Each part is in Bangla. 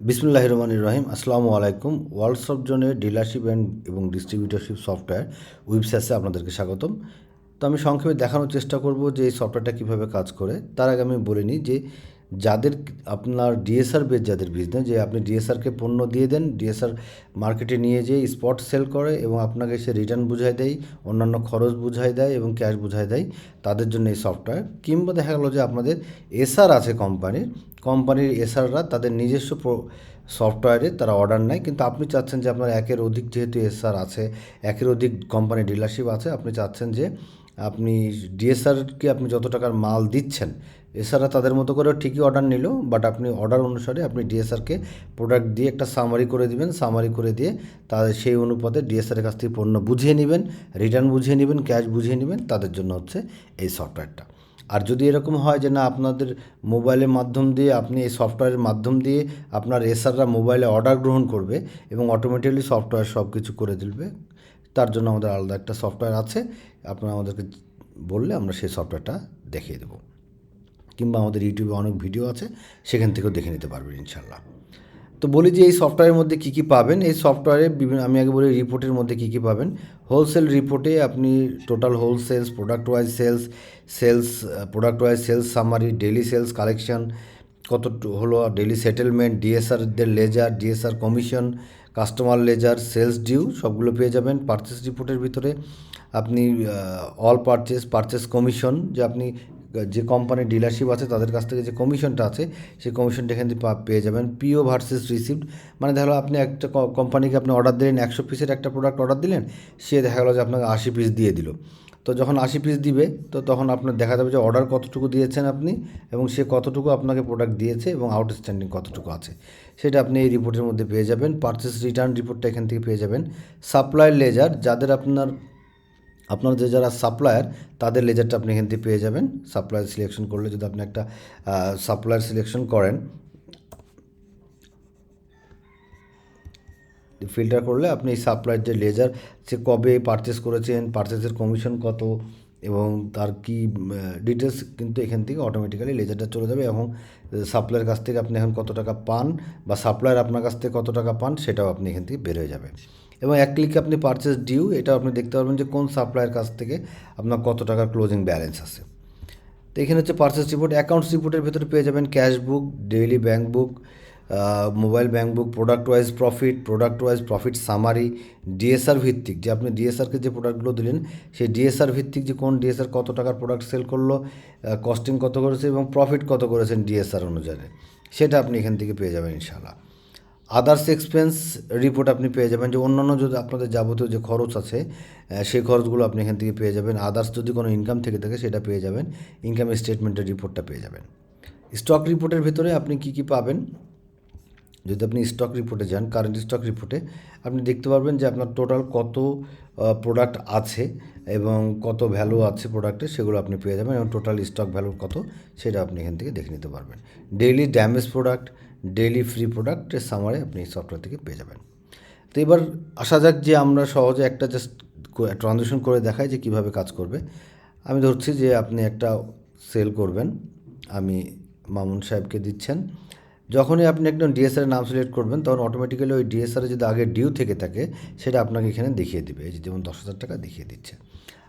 বিসমুল্লাহ রহমান রহিম। আসসালামু আলাইকুম। ওয়ার্ল্ড জোনের ডিলারশিপ অ্যান্ড এবং ডিস্ট্রিবিউটারশিপ সফটওয়্যার ওয়েবসাইটে আপনাদেরকে স্বাগতম। তো আমি সংক্ষেপে দেখানোর চেষ্টা করব যে এই সফটওয়্যারটা কীভাবে কাজ করে। তার আগে আমি বলে নিই যে যাদের আপনার ডিএসআর বেস যাদের বিজনেস যে আপনি ডিএসআরকে পণ্য দিয়ে দেন ডিএসআর মার্কেটে নিয়ে যেয়ে স্পট সেল করে এবং আপনাকে সে রিটার্ন বুঝাই দেয়, অন্যান্য খরচ বুঝাই দেয় এবং ক্যাশ বুঝাই দেয়, তাদের জন্য এই সফটওয়্যার কিংবা দেখা গেলো যে আপনাদের এসআর আছে কোম্পানির কোম্পানির এসআররা তাদের নিজস্ব সফটওয়্যারে তারা অর্ডার নেয়। কিন্তু আপনি চাচ্ছেন যে আপনার একের অধিক যেহেতু এসআর আছে, একের অধিক কোম্পানি ডিলারশিপ আছে, আপনি চাচ্ছেন যে আপনি ডিএসআরকে আপনি যত টাকার মাল দিচ্ছেন এছাড়া তাদের মতো করে ঠিকই অর্ডার নিল বাট আপনি অর্ডার অনুসারে আপনি ডিএসআরকে প্রোডাক্ট দিয়ে একটা সামারি করে দিবেন। সামারি করে দিয়ে তাদের সেই অনুপাতে ডিএসআরের কাছ থেকে পণ্য বুঝিয়ে নেবেন রিটার্ন বুঝিয়ে নেবেন ক্যাশ বুঝিয়ে নেবেন, তাদের জন্য হচ্ছে এই সফটওয়্যারটা। আর যদি এরকম হয় যে না, আপনাদের মোবাইলের মাধ্যম দিয়ে, আপনি এই সফটওয়্যারের মাধ্যম দিয়ে আপনার এসআররা মোবাইলে অর্ডার গ্রহণ করবে এবং অটোমেটিকলি সফটওয়্যার সব কিছু করে দিলবে, তার জন্য আমাদের আলাদা একটা সফটওয়্যার আছে। আপনারা আমাদেরকে বললে আমরা সেই সফটওয়্যারটা দেখিয়ে দেবো। কিংবা আমাদের ইউটিউবে অনেক ভিডিও আছে, সেখান থেকেও দেখে নিতে পারবেন ইনশাল্লাহ তো বলি যে এই সফটওয়্যারের মধ্যে কী কী পাবেন? এই সফটওয়্যারে বিভিন্ন, আমি আগে বলি রিপোর্টের মধ্যে কী কী পাবেন? হোলসেল রিপোর্টে আপনি total wholesales product wise sales sales product wise sales summary daily sales collection কত হলো daily settlement ডিএসআরদের ledger DSR commission customer ledger sales due সবগুলো পেয়ে যাবেন পারচেস রিপোর্টের ভিতরে। আপনি অল পারচেস পারচেস কমিশন যে আপনি যে কোম্পানির ডিলারশিপ আছে, তাদের কাছ থেকে যে কমিশনটা আছে, সেই কমিশনটা এখান থেকে পেয়ে যাবেন। পিও ভার্সেস রিসিভড মানে দেখা আপনি একটা কোম্পানিকে আপনি অর্ডার দিলেন, একশো পিসের একটা প্রোডাক্ট অর্ডার দিলেন, সে দেখা গেলো যে আপনাকে আশি পিস দিয়ে দিল। তো যখন আশি পিস দিবে, তো তখন আপনার দেখা যাবে যে অর্ডার কতটুকু দিয়েছেন আপনি এবং সে কতটুকু আপনাকে প্রোডাক্ট দিয়েছে এবং আউটস্ট্যান্ডিং কতটুকু আছে। সেটা আপনি এই রিপোর্টের মধ্যে পেয়ে যাবেন। পারচেস রিটার্ন রিপোর্টটা এখান থেকে পেয়ে যাবেন। সাপ্লাই লেজার যাদের আপনার আপনার যে যারা সাপ্লায়ার তাদের লেজারটা আপনি এখান থেকে পেয়ে যাবেন। সাপ্লায়ার সিলেকশন করলে যদি আপনি একটা সাপ্লায়ার সিলেকশন করেন ফিল্টার করলে আপনি এই সাপ্লাইয়ের যে লেজার সে কবে পারচেস করেছেন পারচেসের কমিশন কত, এবং তার কি ডিটেলস কিন্তু এখান থেকে অটোমেটিক্যালি লেজারটা চলে যাবে এবং সাপ্লাইয়ের কাছ থেকে আপনি এখন কত টাকা পান, বা সাপ্লায়ার আপনার কাছ থেকে কত টাকা পান, সেটাও আপনি এখান থেকে বের হয়ে যাবে এবং এক ক্লিকে আপনি পারচেস ডিউ এটা আপনি দেখতে পারবেন যে কোন সাপ্লাইয়ের কাছ থেকে আপনার কত টাকার ক্লোজিং ব্যালেন্স আছে। তো এখানে হচ্ছে পারচেস রিপোর্ট অ্যাকাউন্টস রিপোর্টের ভেতরে পেয়ে যাবেন cash book daily bank book mobile bank book product wise profit product wise profit summary DSR ভিত্তিক। যে আপনি ডিএসআরকে যে প্রোডাক্টগুলো দিলেন, সেই ডিএসআর ভিত্তিক যে কোন ডিএসআর কত টাকার প্রোডাক্ট সেল করল কস্টিং কত করেছে এবং প্রফিট কত করেছেন ডিএসআর অনুযায়ী। সেটা আপনি এখান থেকে পেয়ে যাবেন ইনশাল্লাহ আদার্স এক্সপেন্স রিপোর্ট আপনি পেয়ে যাবেন, যে অন্যান্য যদি আপনাদের যাবতীয় যে খরচ আছে সেই খরচগুলো আপনি এখান থেকে পেয়ে যাবেন। আদার্স যদি কোনো ইনকাম থেকে থাকে, সেটা পেয়ে যাবেন। ইনকাম স্টেটমেন্টের রিপোর্টটা পেয়ে যাবেন। স্টক রিপোর্টের ভেতরে আপনি কী কী পাবেন? যদি আপনি স্টক রিপোর্টে যান কারেন্ট স্টক রিপোর্টে আপনি দেখতে পারবেন যে আপনার টোটাল কত প্রোডাক্ট আছে এবং কত ভ্যালু আছে প্রোডাক্টে সেগুলো আপনি পেয়ে যাবেন এবং টোটাল স্টক ভ্যালু কত, সেটা আপনি এখান থেকে দেখে নিতে পারবেন। Daily damage product daily free প্রোডাক্টের সামারে আপনি সফটওয়্যার থেকে পেয়ে যাবেন। তো এবার আসা যাক যে আমরা সহজে একটা জাস্ট ট্রানজেকশন করে দেখাই যে কীভাবে কাজ করবে। আমি ধরছি যে আপনি একটা সেল করবেন, আমি মামুন সাহেবকে দিচ্ছেন। যখনই আপনি একদম ডিএসআরের নাম সিলেক্ট করবেন, তখন অটোমেটিক্যালি ওই ডিএসআরে যদি আগে ডিউ থেকে থাকে, সেটা আপনাকে এখানে দেখিয়ে দেবে। এই যেমন দশ হাজার টাকা দেখিয়ে দিচ্ছে।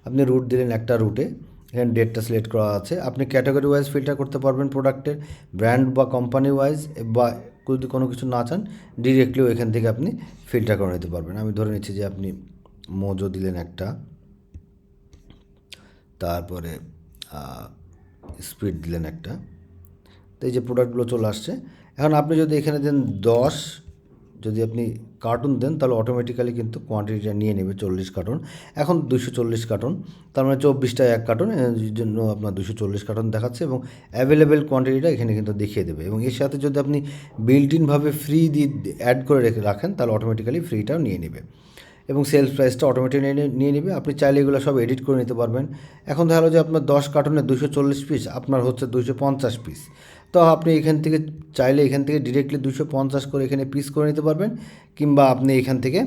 আপনি রুট দিলেন একটা রুটে এখানে ডেটটা সিলেক্ট করা আছে। আপনি ক্যাটাগরি ওয়াইজ ফিল্টার করতে পারবেন প্রোডাক্টের ব্র্যান্ড বা কোম্পানি ওয়াইজ বা যদি কোনো কিছু না চান ডিরেক্টলিও এখান থেকে আপনি ফিল্টার করে নিতে পারবেন। আমি ধরে নিচ্ছি যে আপনি মোজো দিলেন একটা, তারপরে স্পিড দিলেন একটা, তো এই যে প্রোডাক্টগুলো চলে আসছে। এখন আপনি যদি এখানে দেন দশ যদি আপনি কার্টুন দেন, তাহলে অটোমেটিক্যালি কিন্তু কোয়ান্টিটিটা নিয়ে নেবে চল্লিশ কার্টুন এখন দুশো চল্লিশ কার্টুন তার মানে চব্বিশটা এক কার্টুন জন্য আপনার দুশো চল্লিশ কার্টুন দেখাচ্ছে এবং অ্যাভেলেবেল কোয়ান্টিটিটা এখানে কিন্তু দেখিয়ে দেবে এবং এর সাথে যদি আপনি বিল্ট ইনভাবে ফ্রি দিয়ে অ্যাড করে রেখে রাখেন, তাহলে অটোমেটিক্যালি ফ্রিটাও নিয়ে নেবে। এবং সেলস প্রাইসটা অটোমেটিক নিয়ে নেবে। আপনি চাইলে এগুলো সব এডিট করে নিতে পারবেন। এখন দেখা গেলো যে আপনার দশ কার্টুনে দুশো চল্লিশ পিস আপনার হচ্ছে দুশো পঞ্চাশ পিস তো আপনি এখান থেকে চাইলে এখান থেকে ডিরেক্টলি দুশো পঞ্চাশ করে এখানে পিস করে নিতে পারবেন, কিংবা আপনি এখান থেকে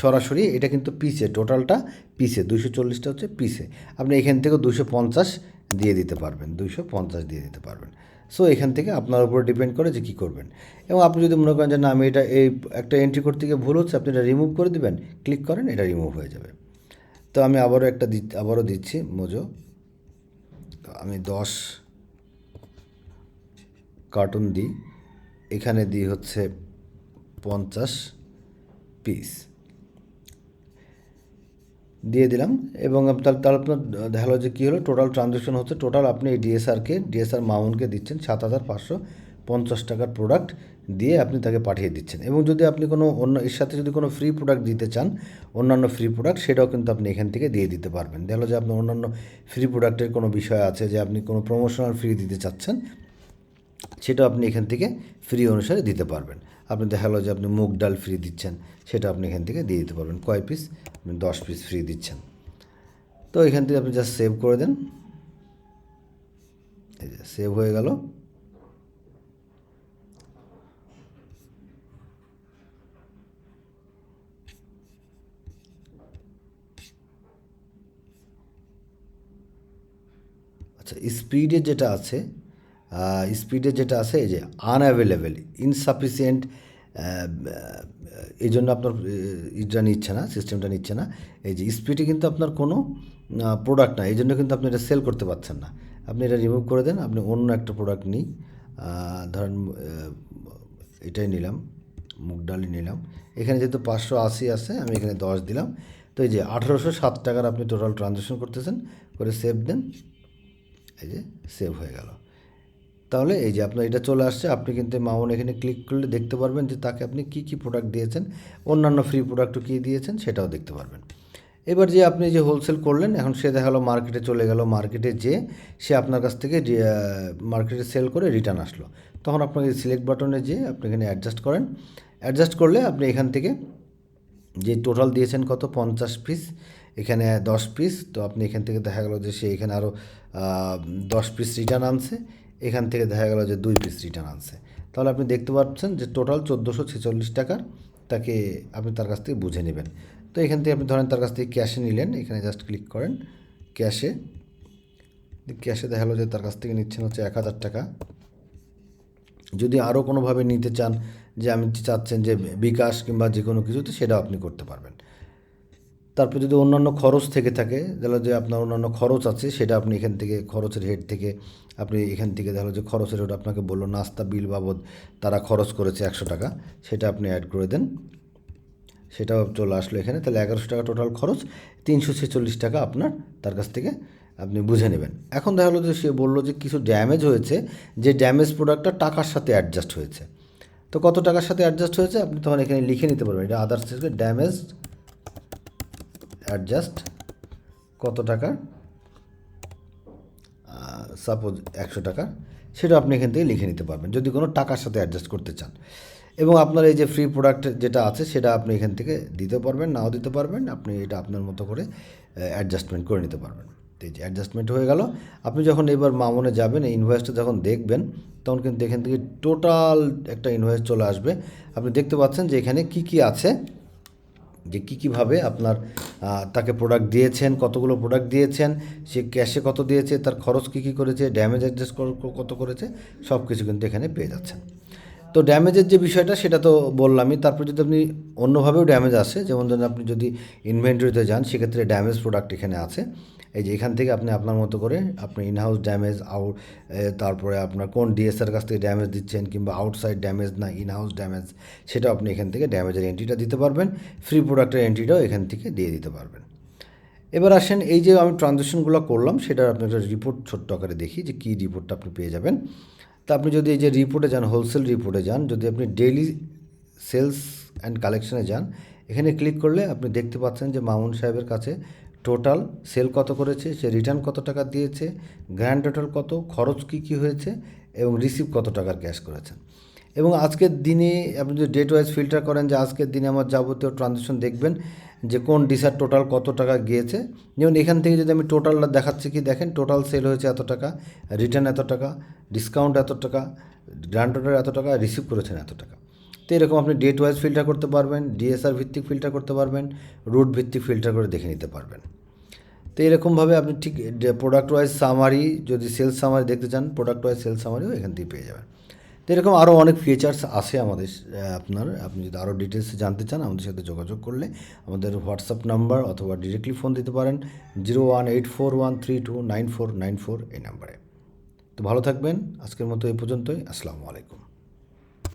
সরাসরি এটা কিন্তু পিসে টোটালটা পিসে দুশো চল্লিশটা হচ্ছে পিসে আপনি এখান থেকেও দুশো পঞ্চাশ দিয়ে দিতে পারবেন, দুশো পঞ্চাশ দিয়ে দিতে পারবেন। সো এখান থেকে আপনার উপর ডিপেন্ড করে যে কী করবেন। এবং আপনি যদি মনে করেন যে না, আমি এটা এই একটা এন্ট্রি করতে গিয়ে ভুল হচ্ছে, আপনি এটা রিমুভ করে দেবেন ক্লিক করেন, এটা রিমুভ হয়ে যাবে। তো আমি আবারও একটা দি, আবারও দিচ্ছি মোজো আমি দশ কার্টুন দিই এখানে দিই হচ্ছে পঞ্চাশ পিস দিয়ে দিলাম এবং তাহলে তাহলে আপনার দেখা হলো যে কী হলো? টোটাল ট্রানজ্যাকশন হচ্ছে টোটাল আপনি এই ডিএসআরকে ডিএসআর মাউন্টকে দিচ্ছেন সাত হাজার পাঁচশো পঞ্চাশ টাকার প্রোডাক্ট দিয়ে আপনি তাকে পাঠিয়ে দিচ্ছেন। এবং যদি আপনি কোনো অন্য এর সাথে যদি কোনো ফ্রি প্রোডাক্ট দিতে চান, অন্যান্য ফ্রি প্রোডাক্ট সেটাও কিন্তু আপনি এখান থেকে দিয়ে দিতে পারবেন। দেখা হলো যে আপনার অন্যান্য ফ্রি প্রোডাক্টের কোনো বিষয় আছে যে আপনি কোনো প্রমোশনাল ফ্রি দিতে চাচ্ছেন সেটা আপনি এখান থেকে ফ্রি অনুসারে দিতে পারবেন। আপনি দেখা গেলো যে আপনি মুগ ডাল ফ্রি দিচ্ছেন সেটা আপনি এখান থেকে দিয়ে দিতে পারবেন। কয় পিস আপনি দশ পিস ফ্রি দিচ্ছেন। তো এখান থেকে আপনি জাস্ট সেভ করে দেন। এই যে সেভ হয়ে গেল। আচ্ছা স্পিডে যেটা আছে স্পিডে যেটা আছে, এই যে আনঅ্যাভেলেবেল ইনসাফিসিয়েন্ট এই জন্য আপনার ইটা নিচ্ছে না সিস্টেমটা নিচ্ছে না। এই যে স্পিডে কিন্তু আপনার কোনো প্রোডাক্ট না এই জন্য কিন্তু আপনি এটা সেল করতে পারছেন না। আপনি এটা রিমুভ করে দেন, আপনি অন্য একটা প্রোডাক্ট নিই ধরেন এটাই নিলাম, মুগ ডালই নিলাম। এখানে যেহেতু পাঁচশো আশি আছে, আমি এখানে দশ দিলাম। তো এই যে আঠেরোশো সাত টাকার আপনি টোটাল ট্রানজ্যাকশন করতেছেন, করে সেভ দেন। এই যে সেভ হয়ে গেল। তাহলে এই যে আপনার এটা চলে আসছে, আপনি কিন্তু মাউন এখানে ক্লিক করলে দেখতে পারবেন যে তাকে আপনি কী কী প্রোডাক্ট দিয়েছেন, অন্যান্য ফ্রি প্রোডাক্টও কী দিয়েছেন সেটাও দেখতে পারবেন। এবার যে আপনি যে হোলসেল করলেন, এখন সে দেখা মার্কেটে চলে গেল মার্কেটে যে সে আপনার কাছ থেকে মার্কেটে সেল করে রিটার্ন আসলো। তখন আপনাকে সিলেক্ট বাটনে যে আপনি এখানে অ্যাডজাস্ট করেন। অ্যাডজাস্ট করলে আপনি এখান থেকে যে টোটাল দিয়েছেন কত? পঞ্চাশ পিস এখানে দশ পিস তো আপনি এখান থেকে দেখা গেলো যে সে এখানে আরও দশ পিস রিটার্ন আনছে। এখান থেকে দেখা গেল যে দুই পিস রিটার্ন আনছে। তাহলে আপনি দেখতে পাচ্ছেন যে টোটাল চোদ্দোশো ছেচল্লিশ টাকার তাকে আপনি তার কাছ থেকে বুঝে নেবেন। তো এখান থেকে আপনি ধরেন তার কাছ থেকে ক্যাশে নিলেন, এখানে জাস্ট ক্লিক করেন। ক্যাশে ক্যাশে দেখা গেলো যে তার কাছ থেকে নিচ্ছেন হচ্ছে এক হাজার টাকা। যদি আরও কোনোভাবে নিতে চান যে আমি চাচ্ছেন যে বিকাশ কিংবা যে কোনো কিছুতে সেটাও আপনি করতে পারবেন। তারপর যদি অন্যান্য খরচ থেকে থাকে তাহলে যে আপনার অন্যান্য খরচ আছে, সেটা আপনি এখান থেকে খরচের হেড থেকে আপনি এখান থেকে দেখা যে খরচের হেড আপনাকে বলল, নাস্তা বিল বাবদ তারা খরচ করেছে একশো টাকা, সেটা আপনি অ্যাড করে দেন। সেটাও চলে আসলো এখানে, তাহলে এগারোশো টাকা টোটাল খরচ, তিনশো ছেচল্লিশ টাকা আপনার তার কাছ থেকে আপনি বুঝে নেবেন। এখন দেখা গেলো যে সে বলল যে কিছু ড্যামেজ হয়েছে, যে ড্যামেজ প্রোডাক্টটা টাকার সাথে অ্যাডজাস্ট হয়েছে। তো কত টাকার সাথে অ্যাডজাস্ট হয়েছে? আপনি তখন এখানে লিখে নিতে পারবেন, এটা আদার্স ড্যামেজ অ্যাডজাস্ট কত টাকা? সাপোজ একশো টাকা। সেটা আপনি এখান থেকে লিখে নিতে পারবেন, যদি কোনো টাকার সাথে অ্যাডজাস্ট করতে চান। এবং আপনার এই যে ফ্রি প্রোডাক্ট যেটা আছে, সেটা আপনি এখান থেকে দিতে পারবেন, নাও দিতে পারবেন। আপনি এটা আপনার মতো করে অ্যাডজাস্টমেন্ট করে নিতে পারবেন। এই যে অ্যাডজাস্টমেন্ট হয়ে গেল। আপনি যখন এবার মামনে যাবেন, এই ইনভয়েসটা যখন দেখবেন, তখন কিন্তু এখান থেকে টোটাল একটা ইনভয়েস চলে আসবে। আপনি দেখতে পাচ্ছেন যে এখানে কি কি আছে। যে কী কীভাবে আপনার তাকে প্রোডাক্ট দিয়েছেন, কতগুলো প্রোডাক্ট দিয়েছেন, সে ক্যাশে কত দিয়েছে, তার খরচ কী কী করেছে ড্যামেজ অ্যাডজাস্ট কত করেছে সব কিছু কিন্তু এখানে পেয়ে যাচ্ছেন। তো ড্যামেজের যে বিষয়টা, সেটা তো বললামই, তারপর যদি আপনি অন্যভাবেও ড্যামেজ আসে, যেমন ধরুন আপনি যদি ইনভেন্টরিতে যান, সেক্ষেত্রে ড্যামেজ প্রোডাক্ট এখানে আছে। এই যে এখান থেকে আপনি আপনার মতো করে আপনি ইনহাউস ড্যামেজ আউট তারপরে আপনার কোন ডিএসআর কাছ থেকে ড্যামেজ দিচ্ছেন কিংবা আউটসাইড ড্যামেজ না ইনহাউস ড্যামেজ সেটা আপনি এখান থেকে ড্যামেজের এন্ট্রিটা দিতে পারবেন। ফ্রি প্রোডাক্টের এন্ট্রিটাও এখান থেকে দিয়ে দিতে পারবেন। এবার আসেন এই যে আমি ট্রানজ্যাকশনগুলো করলাম, সেটার আপনি একটা রিপোর্ট ছোট্ট আকারে দেখি যে কী রিপোর্টটা আপনি পেয়ে যাবেন। তা আপনি যদি এই যে রিপোর্টে যান হোলসেল রিপোর্টে যান, যদি আপনি ডেইলি সেলস অ্যান্ড কালেকশনে যান, এখানে ক্লিক করলে আপনি দেখতে পাচ্ছেন যে মামুন সাহেবের কাছে টোটাল সেল কত করেছে, সে রিটার্ন কত টাকা দিয়েছে গ্র্যান্ড টোটাল কত, খরচ কী কী হয়েছে এবং রিসিভ কত টাকার ক্যাশ করেছেন এবং আজকের দিনে আপনি যদি ডেট ওয়াইজ ফিল্টার করেন যে আজকের দিনে আমার যাবতীয় ট্রানজ্যাকশন দেখবেন যে কোন ডিসার টোটাল কত টাকা গিয়েছে। যেমন এখান থেকে যদি আমি টোটালটা দেখাচ্ছি কি, দেখেন টোটাল সেল হয়েছে এত টাকা রিটার্ন এত টাকা ডিসকাউন্ট এত টাকা গ্র্যান্ড টোটাল এত টাকা রিসিভ করেছেন এত টাকা। এরকম আপনি ডেট ওয়াইজ ফিল্টার করতে পারবেন ডিএসআর ভিত্তিক ফিল্টার করতে পারবেন রুট ভিত্তিক ফিল্টার করে দেখে নিতে পারবেন। তো এরকমভাবে আপনি ঠিক প্রোডাক্ট ওয়াইজ সামারি যদি সেলস সামারি দেখতে চান প্রোডাক্ট ওয়াইজ সেলস সামারিও এখান থেকে পেয়ে যাবেন। তো এরকম আরও অনেক ফিচার্স আছে আমাদের আপনার, আপনি যদি আরও ডিটেলস জানতে চান, আমাদের সাথে যোগাযোগ করলে আমাদের হোয়াটসঅ্যাপ নাম্বার অথবা ডিরেক্টলি ফোন দিতে পারেন zero one eight four one three two nine four nine four এই নাম্বারে তো ভালো থাকবেন, আজকের মতো এই পর্যন্তই, আসসালামু আলাইকুম।